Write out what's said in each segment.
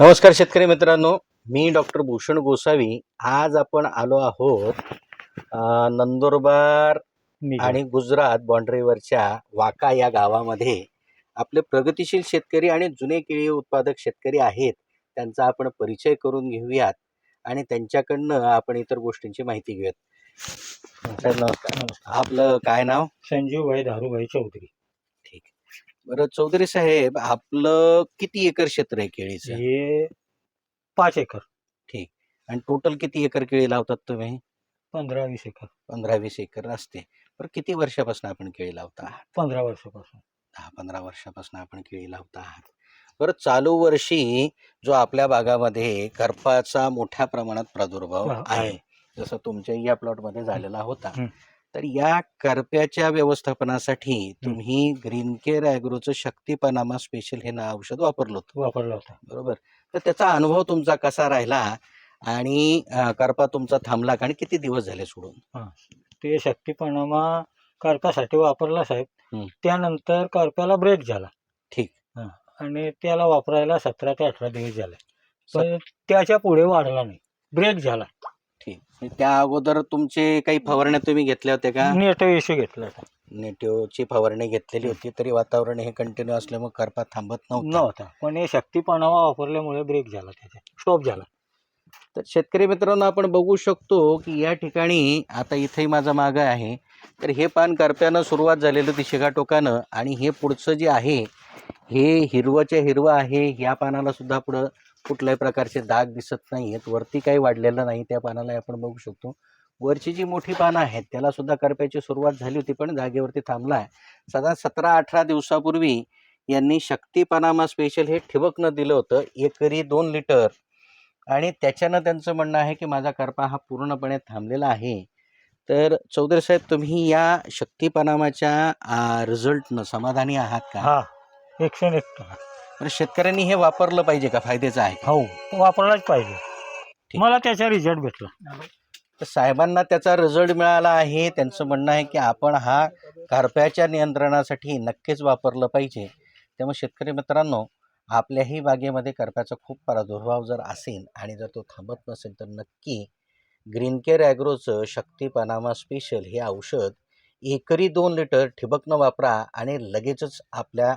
नमस्कार शेतकरी मित्रांनो मी डॉक्टर भूषण गोसावी. आज आपण आलो आहोत नंदुरबार आणि गुजरात बाँड्रीवरच्या वाका या गावामध्ये आपले प्रगतिशील शेतकरी आणि जुने केळी उत्पादक शेतकरी आहेत. त्यांचा आपण परिचय करून घेऊयात आणि त्यांच्याकडनं आपण इतर गोष्टींची माहिती घेऊयात. नमस्कार. आपलं काय नाव? संजीव भाई धारूभाई चौधरी. बरं चौधरी साहेब आपलं किती एकर क्षेत्र आहे केळीचं? हे पाच एकर. आणि टोटल किती एकर केळी लावतात तुम्ही? पंधरा वीस एकर. पंधरा वीस एकर असते. बरं किती वर्षापासून आपण केळी लावता? आहात पंधरा वर्षापासून. दहा पंधरा वर्षापासून आपण केळी लावता आहात. बरं चालू वर्षी जो आपल्या भागामध्ये करपाचा मोठ्या प्रमाणात प्रादुर्भाव हा, आहे आहे. जसं तुमच्या या प्लॉटमध्ये झालेला होता. हं. तर या करप्याच्या व्यवस्थापनासाठी तुम्ही ग्रीन केअर ॲग्रोचं शक्तीपनामा स्पेशल हे ना औषध वापरलं होतं. वापरला होता. बरोबर. तर त्याचा अनुभव तुमचा कसा राहिला आणि अं, करपा तुमचा थांबला का आणि किती दिवस झाले सोडून? ते शक्तीपणामा करप्यासाठी वापरला साहेब. त्यानंतर करप्याला ब्रेक झाला. ठीक. हा. आणि त्याला वापरायला सतरा ते अठरा दिवस झाले. पण त्याच्या पुढे वाढला नाही. ब्रेक झाला. त्या अगोदर तुमचे काही फवारण्या तुम्ही घेतल्या होत्या का? नेट इश्यू घेतला होता. नेटिव्हची फवारणी घेतलेली होती तरी वातावरण हे कंटिन्यू असल्यामुळे करपा थांबत नव्हतं. नव्हता. पण हे शक्तीपणामा वापरल्यामुळे ब्रेक झाला त्याचा. स्टॉप झाला. तर शेतकरी मित्रांनो आपण बघू शकतो की या ठिकाणी आता इथेही माझा मागं आहे. तर हे पान करप्यानं सुरुवात झालेलं होती शिगाटोकानं आणि हे पुढचं जे आहे हे हिरवंच्या हिरवं आहे या पानाला सुद्धा पुढं कुठल्याही प्रकारचे दाग दिसत नाही आहेत वरती काही वाढलेलं नाही. त्या पानाला आपण बघू शकतो. वरची जी मोठी पानं आहेत त्याला सुद्धा करप्याची सुरुवात झाली होती पण जागेवरती थांबला आहे साधारण सतरा अठरा दिवसापूर्वी यांनी शक्ती पनामा स्पेशल हे ठिबकनं दिलं होतं. एकरी दोन लिटर. आणि त्याच्यानं त्यांचं म्हणणं आहे की माझा करपा हा पूर्णपणे थांबलेला आहे. तर चौधरी साहेब तुम्ही या शक्ती पनामाच्या रिझल्टनं समाधानी आहात का? हा. एकशे एक तर शेतकऱ्यांनी हे वापरलं पाहिजे का? फायद्याचं आहे हो वापरलाच पाहिजे. मला त्याचा रिझल्ट भेटला. तर साहेबांना त्याचा रिझल्ट मिळाला आहे. त्यांचं म्हणणं आहे की आपण हा करप्याच्या नियंत्रणासाठी नक्कीच वापरलं पाहिजे. त्यामुळे शेतकरी मित्रांनो आपल्याही बागेमध्ये करप्याचा खूप प्रादुर्भाव जर असेल आणि जर तो थांबत नसेल तर नक्की ग्रीन केअर ॲग्रोचं शक्ती पनामा स्पेशल हे औषध एकरी दोन लिटर ठिबकनं वापरा आणि लगेचच आपल्या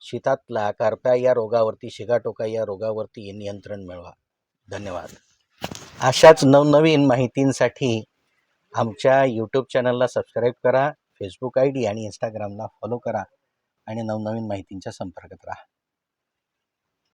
शेतातला करप्या या रोगावरती शिगाटोका या रोगावरती नियंत्रण मिळवा. धन्यवाद. अशाच नवनवीन माहितींसाठी आमच्या यूट्यूब चॅनलला सबस्क्राईब करा फेसबुक आय डी आणि इंस्टाग्रामला फॉलो करा आणि नवनवीन माहितींच्या संपर्कात राहा.